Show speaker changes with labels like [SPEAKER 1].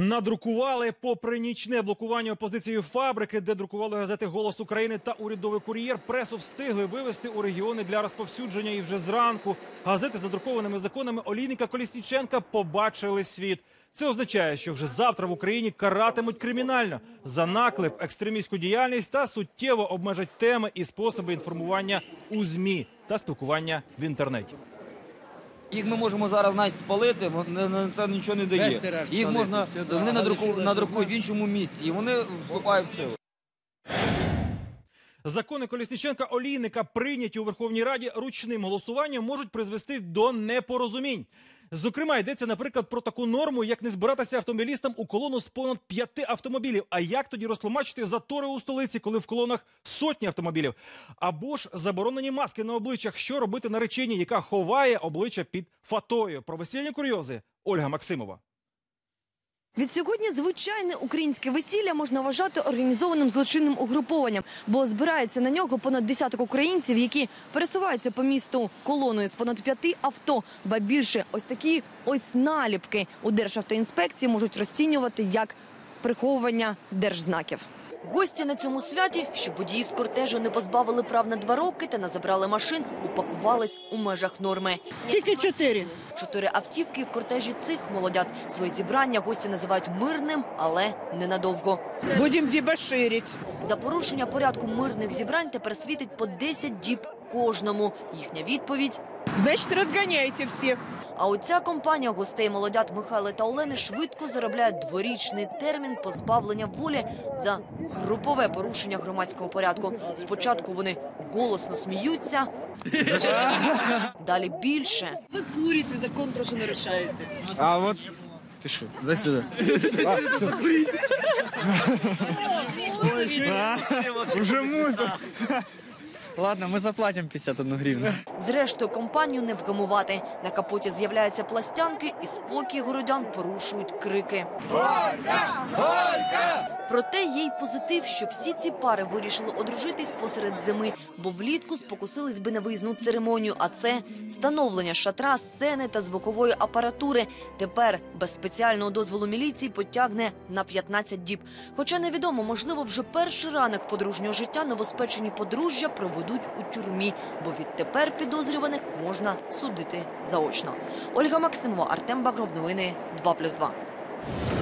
[SPEAKER 1] Надрукували попри нічне блокування опозицією фабрики, де друкували газети Голос України та урядовий кур'єр. Пресу встигли вивезти у регіони для розповсюдження. І вже зранку газети з надрукованими законами Олійника Колісніченка побачили світ. Це означає, що вже завтра в Україні каратимуть кримінально за наклеп, екстремістську діяльність та суттєво обмежать теми і способи інформування у змі та спілкування в інтернеті.
[SPEAKER 2] Їх ми можемо зараз навіть спалити, вони на це нічого не дає. Їх можна вони надрукують в іншому місці, і вони вступають в силу.
[SPEAKER 1] Закони Колісніченка Олійника, прийняті у Верховній Раді ручним голосуванням, можуть призвести до непорозумінь. Зокрема, йдеться, наприклад, про таку норму, як не збиратися автомобілістам у колону з понад п'яти автомобілів. А як тоді розтлумачити затори у столиці, коли в колонах сотні автомобілів? Або ж заборонені маски на обличчях, що робити нареченій, яка ховає обличчя під фатою. Про весільні курйози Ольга Максимова.
[SPEAKER 3] Відсьогодні звичайне українське весілля можна вважати організованим злочинним угрупованням, бо збирається на нього понад десяток українців, які пересуваються по місту колоною з понад п'яти авто. Ба більше ось такі ось наліпки у Державтоінспекції можуть розцінювати як приховування держзнаків. Гості на цьому святі, щоб водіїв з кортежу не позбавили прав на два роки та не забрали машин, упакувались у межах норми.
[SPEAKER 4] Тільки чотири.
[SPEAKER 3] Чотири автівки в кортежі цих молодят. Своє зібрання гості називають мирним, але ненадовго.
[SPEAKER 4] Будемо дебоширити.
[SPEAKER 3] За порушення порядку мирних зібрань тепер світить по 10 діб кожному. Їхня відповідь.
[SPEAKER 4] Значить, розганяйте всіх.
[SPEAKER 3] А оця компанія гостей молодят Михайла та Олени швидко заробляє дворічний термін позбавлення волі за групове порушення громадського порядку. Спочатку вони голосно сміються, далі більше.
[SPEAKER 5] Вы курите, закон просто нарушаете.
[SPEAKER 6] А вот ты что? Дай сюда. Уже мусор. Ладно, мы заплатим 51 гривну.
[SPEAKER 3] Зрештою, компанію не вгамувати. На капоті з'являються пластянки, і спокій городян порушують крики. Проте є й позитив, що всі ці пари вирішили одружитись посеред зими, бо влітку спокусились би на виїзну церемонію. А це встановлення шатра, сцени та звукової апаратури. Тепер без спеціального дозволу міліції потягне на 15 діб. Хоча невідомо, можливо, вже перший ранок подружнього життя новоспечені подружжя проведуть у тюрмі, бо відтепер підозрюваних можна судити заочно. Ольга Максимова, Артем Багров. Новини 2+,2.